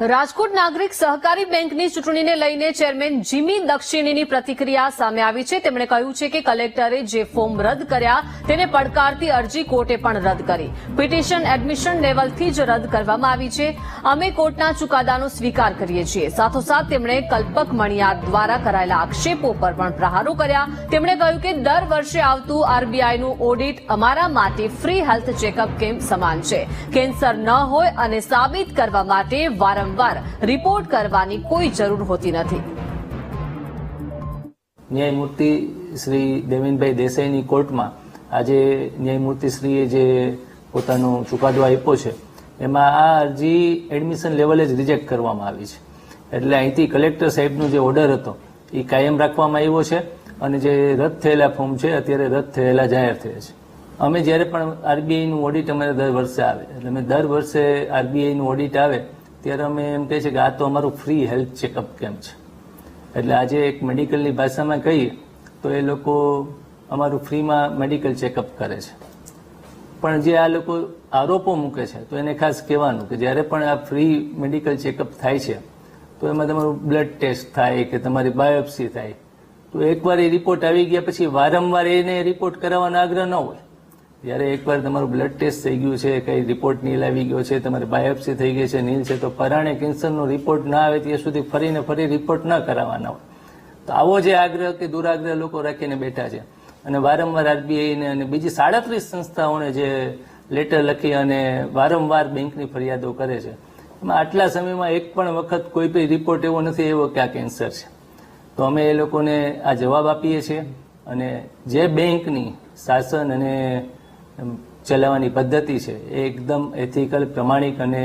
રાજકોટ નાગરિક સહકારી બેંકની ચૂંટણીને લઈને ચેરમેન જીમી દક્ષિણીની પ્રતિક્રિયા સામે આવી છે. તેમણે કહ્યું છે કે કલેક્ટરે જે ફોર્મ રદ કર્યા, તેને પડકારતી અરજી કોર્ટે પણ રદ કરી. પિટિશન એડમિશન લેવલથી જ રદ કરવામાં આવી છે. અમે કોર્ટના ચુકાદાનો સ્વીકાર કરીએ છીએ. સાથોસાથ તેમણે કલ્પક મણિયાર દ્વારા કરાયેલા આક્ષેપો પર પણ પ્રહારો કર્યા. તેમણે કહ્યું કે દર વર્ષે આવતું આરબીઆઈનું ઓડિટ અમારા માટે ફ્રી હેલ્થ ચેકઅપ કેમ્પ સમાન છે. કેન્સર ન હોય અને સાબિત કરવા માટે વારંવાર રિપોર્ટ કરવાની કોઈ જરૂર હોતી નથી. ન્યાયમૂર્તિ શ્રી દેવેનભાઈ દેસાઈની કોર્ટમાં આજે ન્યાયમૂર્તિ શ્રીએ જે પોતાનો ચુકાદો આપ્યો છે, એમાં આ અરજી એડમિશન લેવલે જ રિજેક્ટ કરવામાં આવી છે. એટલે અહીંથી કલેક્ટર સાહેબનો જે ઓર્ડર હતો, એ કાયમ રાખવામાં આવ્યો છે અને જે રદ થયેલા ફોર્મ છે, અત્યારે રદ થયેલા જાહેર થયા છે. અમે જ્યારે પણ આરબીઆઈનું ઓડિટ અમારે દર વર્ષે આવે, એટલે અમે દર વર્ષે આરબીઆઈનું ઓડિટ આવે ત્યારે અમે એમ કહે છે કે આ તો અમારું ફ્રી હેલ્થ ચેકઅપ કેમ્પ છે. એટલે આજે એક મેડિકલની ભાષામાં કહીએ તો એ લોકો અમારું ફ્રીમાં મેડિકલ ચેકઅપ કરે છે. પણ જે આ લોકો આરોપો મૂકે છે, તો એને ખાસ કહેવાનું કે જ્યારે પણ આ ફ્રી મેડિકલ ચેકઅપ થાય છે, તો એમાં તમારું બ્લડ ટેસ્ટ થાય કે તમારી બાયોપ્સી થાય. તો એકવાર એ રિપોર્ટ આવી ગયા પછી વારંવાર એને રિપોર્ટ કરાવવાનો આગ્રહ ન હોય. જ્યારે એકવાર તમારું બ્લડ ટેસ્ટ થઈ ગયું છે, કઈ રિપોર્ટ નીલ આવી ગયો છે, તમારી બાયોપ્સી થઈ ગઈ છે, નીલ છે, તો પરાણે કેન્સરનો રિપોર્ટ ના આવે ત્યાં સુધી ફરીને ફરી રિપોર્ટ ન કરાવવાના હોય. તો આવો જે આગ્રહ કે દુરાગ્રહ લોકો રાખીને બેઠા છે. અને વારંવાર આરબીઆઈને અને બીજી સાડત્રીસ સંસ્થાઓને જે લેટર લખી અને વારંવાર બેંકની ફરિયાદો કરે છે. એમાં આટલા સમયમાં એક પણ વખત કોઈ પણ રિપોર્ટ એવો નથી એવો કે આ કેન્સર છે. તો અમે એ લોકોને આ જવાબ આપીએ છીએ અને જે બેંકની શાસન અને ચલાવવાની પદ્ધતિ છે એ એકદમ એથિકલ પ્રમાણિક અને